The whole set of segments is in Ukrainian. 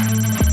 У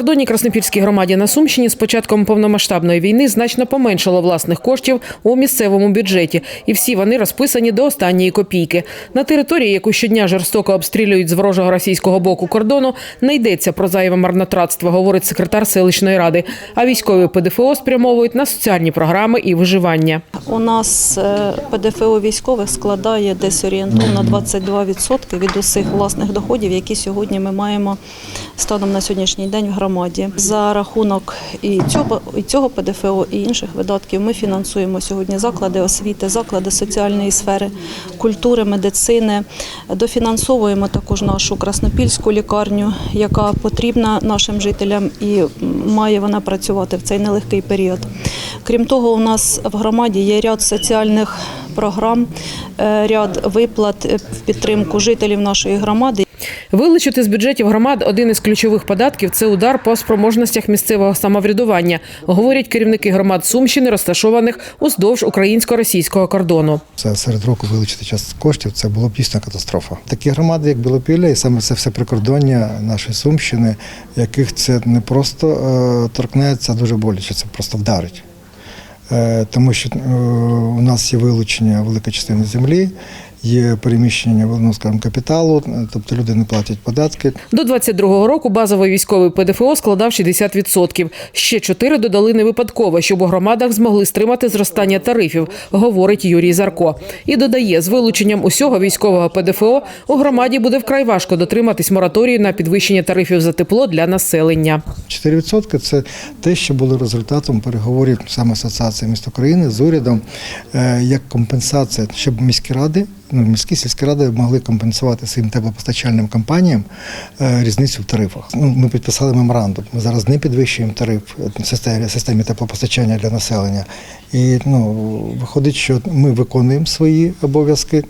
прикордонній Краснопільській громаді на Сумщині з початком повномасштабної війни значно поменшало власних коштів у місцевому бюджеті, і всі вони розписані до останньої копійки. На території, яку щодня жорстоко обстрілюють з ворожого російського боку кордону, не йдеться про зайве марнотратство, говорить секретар селищної ради. А військові ПДФО спрямовують на соціальні програми і виживання. У нас е, ПДФО військових складає десь орієнтовно 22% від усіх власних доходів, які сьогодні ми маємо станом на сьогоднішній день в громаді. За рахунок і цього, і цього ПДФО, і інших видатків ми фінансуємо сьогодні заклади освіти, заклади соціальної сфери, культури, медицини. Дофінансовуємо також нашу краснопільську лікарню, яка потрібна нашим жителям і має вона працювати в цей нелегкий період. Крім того, у нас в громаді є ряд соціальних програм, е, ряд виплат е, в підтримку жителів нашої громади. Вилучити з бюджетів громад один із ключових податків це удар по спроможностях місцевого самоврядування, говорять керівники громад Сумщини, розташованих уздовж українсько-російського кордону. Це серед року вилучити час коштів, це було б дійсно катастрофа. Такі громади, як Білопілля, і саме це все прикордоння нашої Сумщини, яких це не просто е, торкнеться, а дуже боляче, це просто вдарить. Е, тому що е, у нас є вилучення великої частини землі, є переміщення ну, скажімо, капіталу, тобто люди не платять податки. До 22-го року базовий військовий ПДФО складав 60%. Ще 4 додали не випадково, щоб у громадах змогли стримати зростання тарифів, говорить Юрій Зарко. І додає, з вилученням усього військового ПДФО у громаді буде вкрай важко дотриматись мораторію на підвищення тарифів за тепло для населення. 4% – це те, що було результатом переговорів саме Асоціації міст України з урядом е, як компенсація, щоб міські ради, ну міські сільські ради могли компенсувати своїм теплопостачальним компаніям е, різницю в тарифах. Ну, ми підписали меморандум. Ми зараз не підвищуємо тариф системі, системі теплопостачання для населення. І ну, виходить, що ми виконуємо свої обов'язки.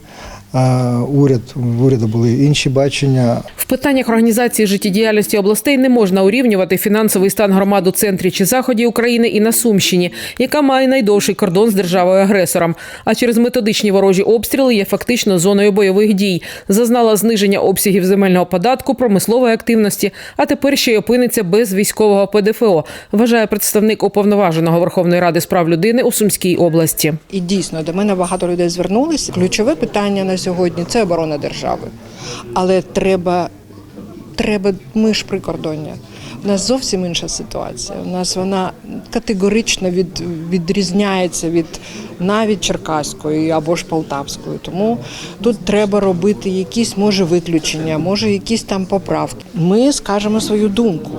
Уряд в уряду були інші бачення. В питаннях організації життєдіяльності областей не можна урівнювати фінансовий стан громад у центрі чи заході України і на Сумщині, яка має найдовший кордон з державою агресором. А через методичні ворожі обстріли є фактично зоною бойових дій. Зазнала зниження обсягів земельного податку, промислової активності, а тепер ще й опиниться без військового ПДФО. Вважає представник уповноваженого Верховної Ради з прав людини у Сумській області. І дійсно до мене багато людей звернулися. Ключове питання на сьогодні це оборона держави. Але треба, треба ми ж прикордоння. У нас зовсім інша ситуація. У нас вона категорично від, відрізняється від навіть Черкаської або ж Полтавської. Тому тут треба робити якісь може виключення, може якісь там поправки. Ми скажемо свою думку.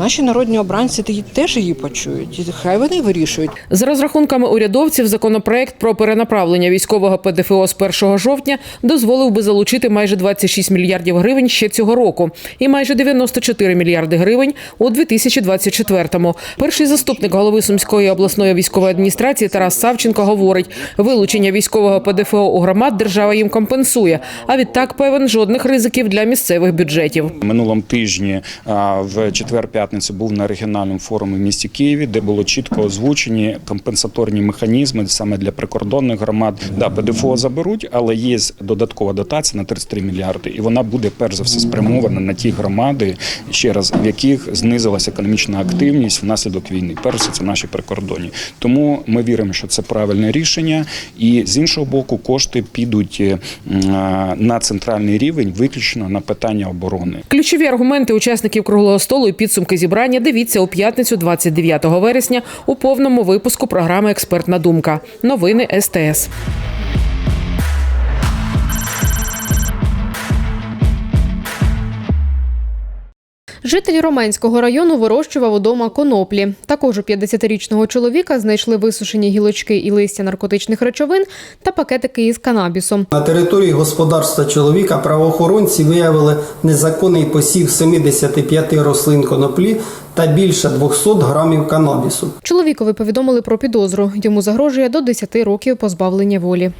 Наші народні обранці теж її почують, і хай вони вирішують. За розрахунками урядовців, законопроект про перенаправлення військового ПДФО з 1 жовтня дозволив би залучити майже 26 мільярдів гривень ще цього року, і майже 94 мільярди гривень у 2024-му. Перший заступник голови Сумської обласної військової адміністрації Тарас Савченко говорить: вилучення військового ПДФО у громад держава їм компенсує. А відтак певен жодних ризиків для місцевих бюджетів. Минулому тижні в четвер 5 п'ятниці був на регіональному форумі в місті Києві, де було чітко озвучені компенсаторні механізми саме для прикордонних громад. Да, ПДФО заберуть, але є додаткова дотація на 33 мільярди, і вона буде перш за все спрямована на ті громади, ще раз в яких знизилася економічна активність внаслідок війни. Перш це наші прикордонні. Тому ми віримо, що це правильне рішення, і з іншого боку, кошти підуть е, на центральний рівень, виключно на питання оборони. Ключові аргументи учасників круглого столу і підсумки зібрання дивіться у п'ятницю, 29 вересня, у повному випуску програми Експертна думка. Новини СТС. Житель Романського району вирощував удома коноплі. Також у 50-річного чоловіка знайшли висушені гілочки і листя наркотичних речовин та пакетики із канабісом. На території господарства чоловіка правоохоронці виявили незаконний посів 75 рослин коноплі та більше 200 грамів канабісу. Чоловікові повідомили про підозру. Йому загрожує до 10 років позбавлення волі.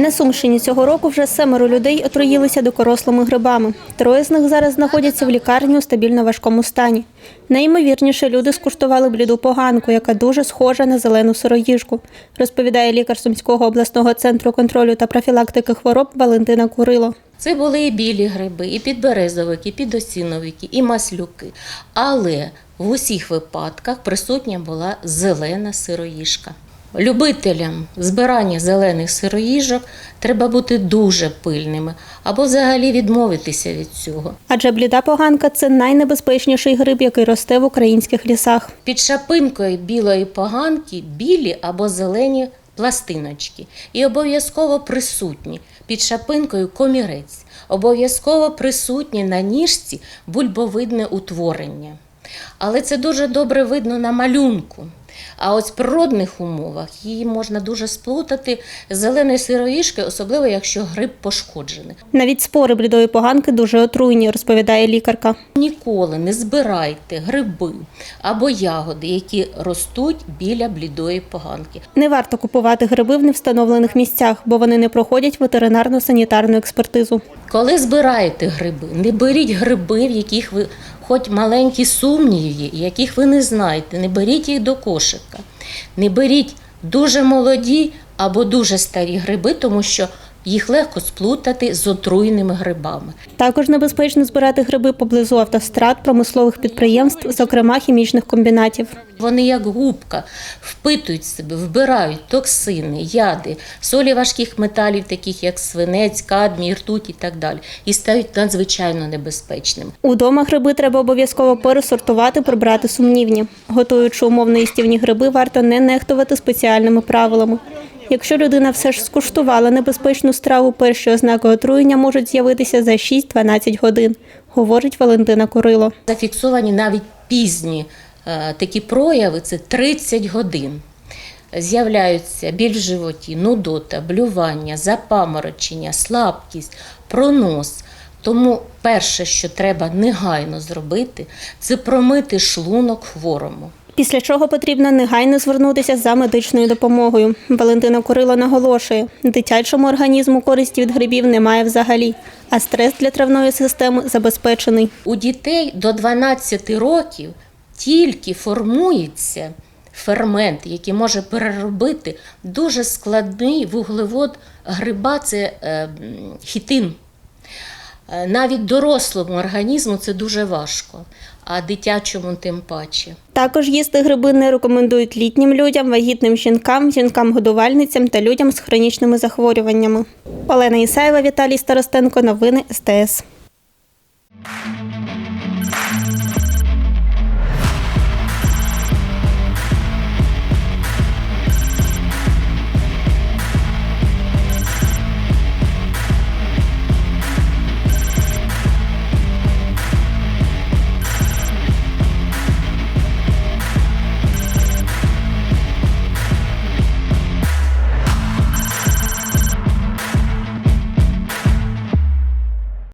На Сумщині цього року вже семеро людей отруїлися дикорослими грибами. Троє з них зараз знаходяться в лікарні у стабільно важкому стані. Найімовірніше люди скуштували бліду поганку, яка дуже схожа на зелену сироїжку, розповідає лікар Сумського обласного центру контролю та профілактики хвороб Валентина Курило. Це були і білі гриби, і підберезовики, і підосіновики, і маслюки. Але в усіх випадках присутня була зелена сироїжка. Любителям збирання зелених сироїжок треба бути дуже пильними або взагалі відмовитися від цього. Адже бліда поганка це найнебезпечніший гриб, який росте в українських лісах. Під шапинкою білої поганки білі або зелені пластиночки. І обов'язково присутні під шапинкою комірець. Обов'язково присутні на ніжці бульбовидне утворення. Але це дуже добре видно на малюнку. А ось в природних умовах її можна дуже сплутати з зеленою сироїшкою, особливо якщо гриб пошкоджений. Навіть спори блідої поганки дуже отруйні, розповідає лікарка. Ніколи не збирайте гриби або ягоди, які ростуть біля блідої поганки. Не варто купувати гриби в невстановлених місцях, бо вони не проходять ветеринарно-санітарну експертизу. Коли збираєте гриби, не беріть гриби, в яких ви хоч маленькі сумніви, яких ви не знаєте, не беріть їх до кошика. Не беріть дуже молоді або дуже старі гриби, тому що їх легко сплутати з отруйними грибами. Також небезпечно збирати гриби поблизу автострад, промислових підприємств, зокрема хімічних комбінатів. Вони як губка впитують себе, вбирають токсини, яди, солі важких металів, таких як свинець, кадмій, ртуть і так далі, і стають надзвичайно небезпечними. Удома гриби треба обов'язково пересортувати, прибрати сумнівні. Готуючи умовно їстівні гриби, варто не нехтувати спеціальними правилами. Якщо людина все ж скуштувала небезпечну страву, перші ознаки отруєння можуть з'явитися за 6-12 годин, говорить Валентина Курило. Зафіксовані навіть пізні е, такі прояви це 30 годин. З'являються біль в животі, нудота, блювання, запаморочення, слабкість, пронос. Тому перше, що треба негайно зробити, це промити шлунок хворому. Після чого потрібно негайно звернутися за медичною допомогою. Валентина Курило наголошує, дитячому організму користі від грибів немає взагалі, а стрес для травної системи забезпечений. У дітей до 12 років тільки формується фермент, який може переробити дуже складний вуглевод гриба це е, хітин. Е, Навіть дорослому організму це дуже важко, а дитячому тим паче. Також їсти гриби не рекомендують літнім людям, вагітним жінкам, жінкам-годувальницям та людям з хронічними захворюваннями. Олена Ісаєва, Віталій Старостенко. Новини СТС.